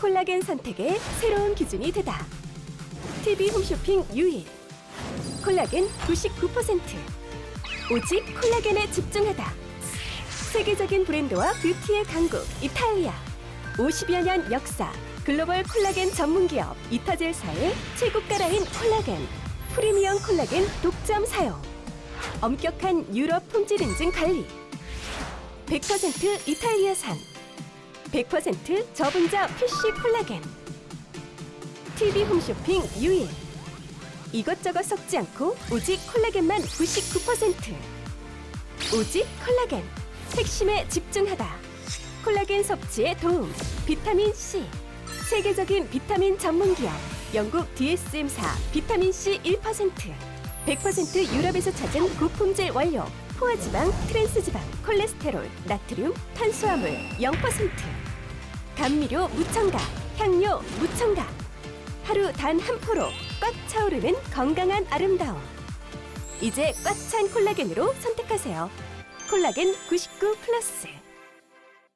콜라겐 선택의 새로운 기준이 되다. TV 홈쇼핑 유일. 콜라겐 99%. 오직 콜라겐에 집중하다. 세계적인 브랜드와 뷰티의 강국 이탈리아. 50여 년 역사. 글로벌 콜라겐 전문 기업 이타젤사의 최고가 라인 콜라겐. 프리미엄 콜라겐 독점 사용. 엄격한 유럽 품질 인증 관리. 100% 이탈리아산. 100% 저분자 PC 콜라겐. TV 홈쇼핑 유일. 이것저것 섞지 않고 오직 콜라겐만 99%. 오직 콜라겐. 핵심에 집중하다. 콜라겐 섭취에 도움. 비타민 C. 세계적인 비타민 전문 기업. 영국 DSM사 비타민 C 1%. 100% 유럽에서 찾은 고품질 원료. 포화 지방, 트랜스 지방, 콜레스테롤, 나트륨, 탄수화물 0%. 감미료 무첨가, 향료 무첨가. 하루 단 한 포로 꽉 차오르는 건강한 아름다움. 이제 꽉 찬 콜라겐으로 선택하세요. 콜라겐 99 플러스.